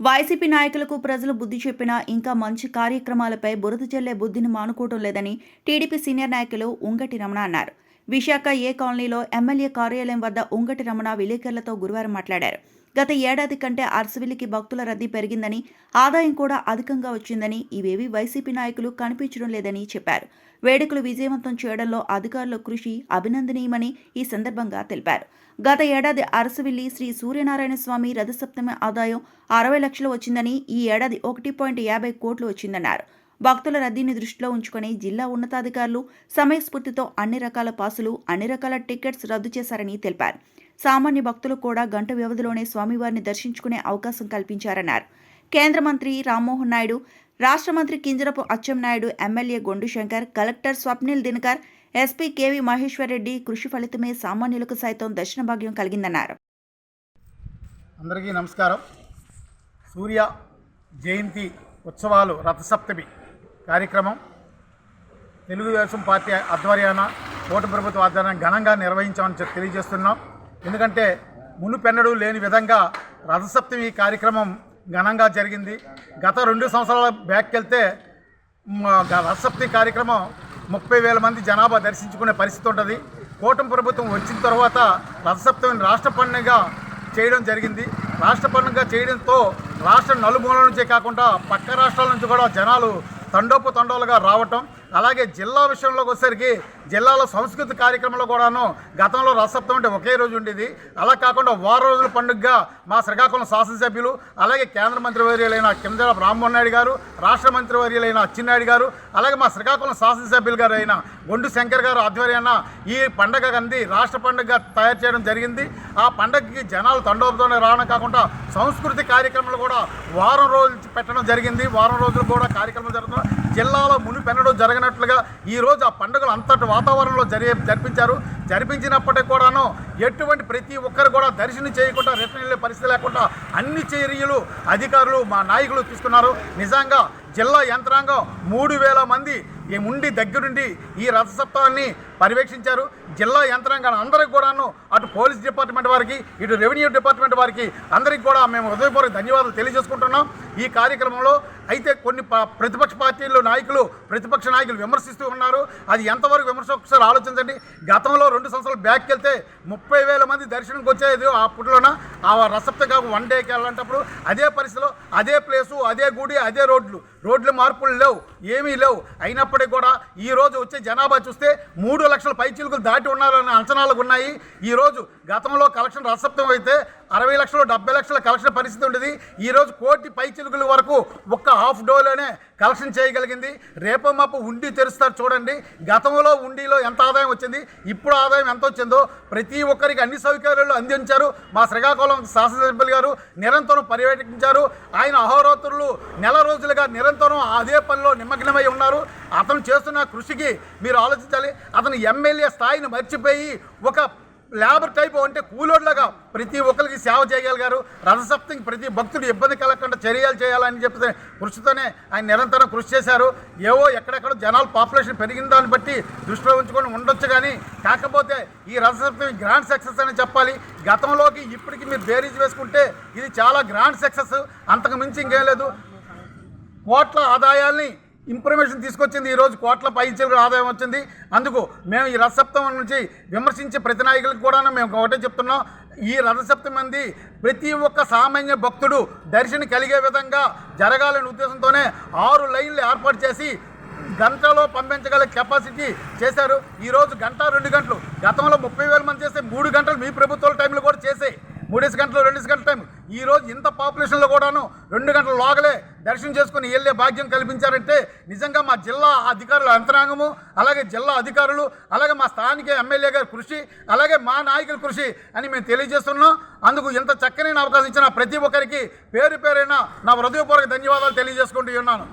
YCP నాయకులకు ప్రజలు బుద్ధి చెప్పినా ఇంకా మంచి కార్యక్రమాలపై బురద జల్లే బుద్ధిని మానుకోవటం లేదని టీడీపీ సీనియర్ నాయకులు ఉంగటి రమణ అన్నారు. విశాఖ ఏ కాలనీలో ఎమ్మెల్యే కార్యాలయం వద్ద ఉంగటి రమణ విలేకరులతో గురువారం మాట్లాడారు. గత ఏడాది కంటే అరసవిల్లికి భక్తుల రద్దీ పెరిగిందని ఆదాయం కూడా అధికంగా వచ్చిందని ఇవేవి వైసీపీ నాయకులు కనిపించడం లేదని చెప్పారు. వేడుకలు విజయవంతం చేయడంలో అధికారుల కృషి అభినందనీయమని ఈ సందర్భంగా తెలిపారు. గత ఏడాది అరసవిల్లి శ్రీ సూర్యనారాయణ స్వామి రథసప్తమి ఆదాయం అరవై లక్షలు వచ్చిందని ఈ ఏడాది ఒకటి పాయింట్ యాభై కోట్లు వచ్చిందన్నారు. భక్తుల రద్దీని దృష్టిలో ఉంచుకొని జిల్లా ఉన్నతాధికారులు సమయస్ఫూర్తితో అన్ని రకాల పాసులు అన్ని రకాల టికెట్స్ రద్దు చేశారని తెలిపారు. సామాన్య భక్తులు కూడా గంట వ్యవధిలోనే స్వామివారిని దర్శించుకునే అవకాశం కల్పించారన్నారు. కేంద్ర మంత్రి రామ్మోహన్ నాయుడు రాష్ట్ర మంత్రి Kinjarapu Atchannaidu MLA Gondu Shankar collector Swapnil Dinakar SP KV Maheshwar Reddy కృషి ఫలితమే సామాన్యులకు సైతం దర్శన భాగ్యం కలిగిందన్నారు. అందరికీ నమస్కారం. సూర్య జయంతి ఉత్సవాలు రథసప్తమి కార్యక్రమం. తెలుగుదేశం పార్టీ ఆధ్వర్యాన కోట ప్రభుత్వ ఆధ్వర్యాన ఘనంగా నిర్వహించామని తెలియజేస్తున్నాం. ఎందుకంటే మునుపెన్నడూ లేని విధంగా రథసప్తమి కార్యక్రమం ఘనంగా జరిగింది. గత రెండు సంవత్సరాల బ్యాక్కి వెళ్తే గ- రథసప్తమి కార్యక్రమం ముప్పై వేల మంది జనాభా దర్శించుకునే పరిస్థితి ఉంటుంది. కూటమి ప్రభుత్వం వచ్చిన తర్వాత రథసప్తమిని రాష్ట్ర పండుగ చేయడం జరిగింది. రాష్ట్ర పండుగ చేయడంతో రాష్ట్ర నలుమూల నుంచే కాకుండా పక్క రాష్ట్రాల నుంచి కూడా జనాలు తండోపు తండోలుగా రావటం అలాగే జిల్లా విషయంలోకి వచ్చేసరికి జిల్లాలో సంస్కృతి కార్యక్రమంలో కూడాను గతంలో రథసప్తం అంటే ఒకే రోజు ఉండేది. అలా కాకుండా వారం రోజుల పండుగగా మా శ్రీకాకుళం శాసనసభ్యులు అలాగే కేంద్ర మంత్రి వర్యులైన కింజల రామ్మోహన్ నాయుడు గారు రాష్ట్ర మంత్రి వర్యులైన అచ్చెన్నాయుడు గారు అలాగే మా శ్రీకాకుళం శాసనసభ్యులు గారు అయిన గొండు శంకర్ గారు ఆధ్వర్యాన ఈ పండగ అంది. రాష్ట్ర పండుగగా తయారు చేయడం జరిగింది. ఆ పండగకి జనాలు తండోపుతోనే రావడం కాకుండా సంస్కృతి కార్యక్రమాలు కూడా వారం రోజులు పెట్టడం జరిగింది. వారం రోజులు కూడా కార్యక్రమాలు జరుగుతున్నాయి. జిల్లాలో మునిపెన్నడూ జరగనట్లుగా ఈ రోజు ఆ పండుగలు అంతటి వాతావరణంలో జరి జరిపించారు. జరిపించినప్పటికీ కూడాను ఎటువంటి ప్రతి ఒక్కరు కూడా దర్శనం చేయకుండా రిటర్న్ వెళ్ళే పరిస్థితి లేకుండా అన్ని చర్యలు అధికారులు మా నాయకులు తీసుకున్నారు. నిజంగా జిల్లా యంత్రాంగం మూడు వేల మంది ఈ ఉండి దగ్గరుండి ఈ రథసప్తాన్ని పర్యవేక్షించారు. జిల్లా యంత్రాంగాన్ని అందరికి కూడాను అటు పోలీస్ డిపార్ట్మెంట్ వారికి ఇటు రెవెన్యూ డిపార్ట్మెంట్ వారికి అందరికి కూడా మేము హృదయపూర్వక ధన్యవాదాలు తెలియజేసుకుంటున్నాం. ఈ కార్యక్రమంలో అయితే కొన్ని ప- ప్రతిపక్ష పార్టీలు నాయకులు ప్రతిపక్ష నాయకులు విమర్శిస్తూ ఉన్నారు. అది ఎంతవరకు విమర్శ ఒకసారి ఆలోచించండి. గతంలో రెండు సంవత్సరాలు బ్యాక్కి వెళ్తే ముప్పై వేల మంది దర్శనంకి వచ్చేది అప్పట్లోన ఆ రసప్తగా వన్ డేకి వెళ్ళేటప్పుడు అదే పరిస్థితిలో అదే ప్లేసు అదే గుడి అదే రోడ్లు. రోడ్లు మార్పులు లేవు ఏమీ లేవు. అయినప్పటికీ కూడా ఈ రోజు వచ్చే జనాభా చూస్తే మూడు లక్షల పైచీలకు దాటి ఉన్నారనే అంచనాలు ఉన్నాయి. ఈ రోజు గతంలో కలెక్షన్ రసప్తం అయితే అరవై లక్షలు డెబ్బై లక్షల కలెక్షన్ పరిస్థితి ఉండేది. ఈ రోజు కోటి పైచిలుకుల వరకు ఒక్క హాఫ్ డోలోనే కలెక్షన్ చేయగలిగింది. రేపో మాపు ఉండి తెరుస్తారు చూడండి. గతంలో ఉండిలో ఎంత ఆదాయం వచ్చింది ఇప్పుడు ఆదాయం ఎంత వచ్చిందో ప్రతి ఒక్కరికి అన్ని సౌకర్యాలు అందించారు. మా శ్రీకాకుళం శాసనసభ్యులు గారు నిరంతరం పర్యవేక్షించారు. ఆయన అహోరాత్రులు నెల రోజులుగా నిరంతరం అదే పనిలో నిమగ్నమై ఉన్నారు. అతను చేస్తున్న కృషికి మీరు ఆలోచించాలి. అతను ఎమ్మెల్యే స్థాయిని మర్చిపోయి ఒక లేబర్ టైప్ అంటే కూలోడ్లాగా ప్రతి ఒక్కరికి సేవ చేయగలిగారు రథసప్తంకి ప్రతి భక్తుడు ఇబ్బంది కలగకుండా చర్యలు చేయాలని చెప్పి కృషితోనే ఆయన నిరంతరం కృషి చేశారు. ఏవో ఎక్కడెక్కడ జనాలు పాపులేషన్ పెరిగిన దాన్ని బట్టి దృష్టిలో ఉంచుకొని ఉండొచ్చు కానీ కాకపోతే ఈ రథసప్తమి గ్రాండ్ సక్సెస్ అని చెప్పాలి. గతంలోకి ఇప్పటికి మీరు బేరీజ్ వేసుకుంటే ఇది చాలా గ్రాండ్ సక్సెస్ అంతకు మించి ఇంకేం లేదు. కోట్ల ఆదాయాల్ని ఇన్ఫర్మేషన్ తీసుకొచ్చింది ఈరోజు కోట్ల పైచీలకు ఆదాయం వచ్చింది. అందుకు మేము ఈ రథసప్తమి నుంచి విమర్శించే ప్రతి నాయకులకు కూడా మేము ఒకటే చెప్తున్నాం. ఈ రథసప్తమి మంది ప్రతి ఒక్క సామాన్య భక్తుడు దర్శనం కలిగే విధంగా జరగాలనే ఉద్దేశంతోనే ఆరు లైన్లు ఏర్పాటు చేసి గంటలో పంపించగల కెపాసిటీ చేశారు. ఈరోజు గంట రెండు గంటలు. గతంలో ముప్పై వేల మంది చేస్తే మూడు గంటలు మీ ప్రభుత్వాల టైంలో కూడా చేసే. మూడేసి గంటలు రెండేసి గంటల టైం ఈ రోజు ఇంత పాపులేషన్లో కూడాను రెండు గంటల లోగలే. దర్శనం చేసుకుని వెళ్ళే భాగ్యం కల్పించారంటే నిజంగా మా జిల్లా అధికారుల అంతరాంగము అలాగే జిల్లా అధికారులు అలాగే మా స్థానిక ఎమ్మెల్యే గారి కృషి అలాగే మా నాయకుల కృషి అని మేము తెలియజేస్తున్నాం. అందుకు ఇంత చక్కనైన అవకాశం ఇచ్చిన ప్రతి ఒక్కరికి పేరు పేరైన నా హృదయపూర్వక ధన్యవాదాలు తెలియజేసుకుంటూ ఉన్నాను.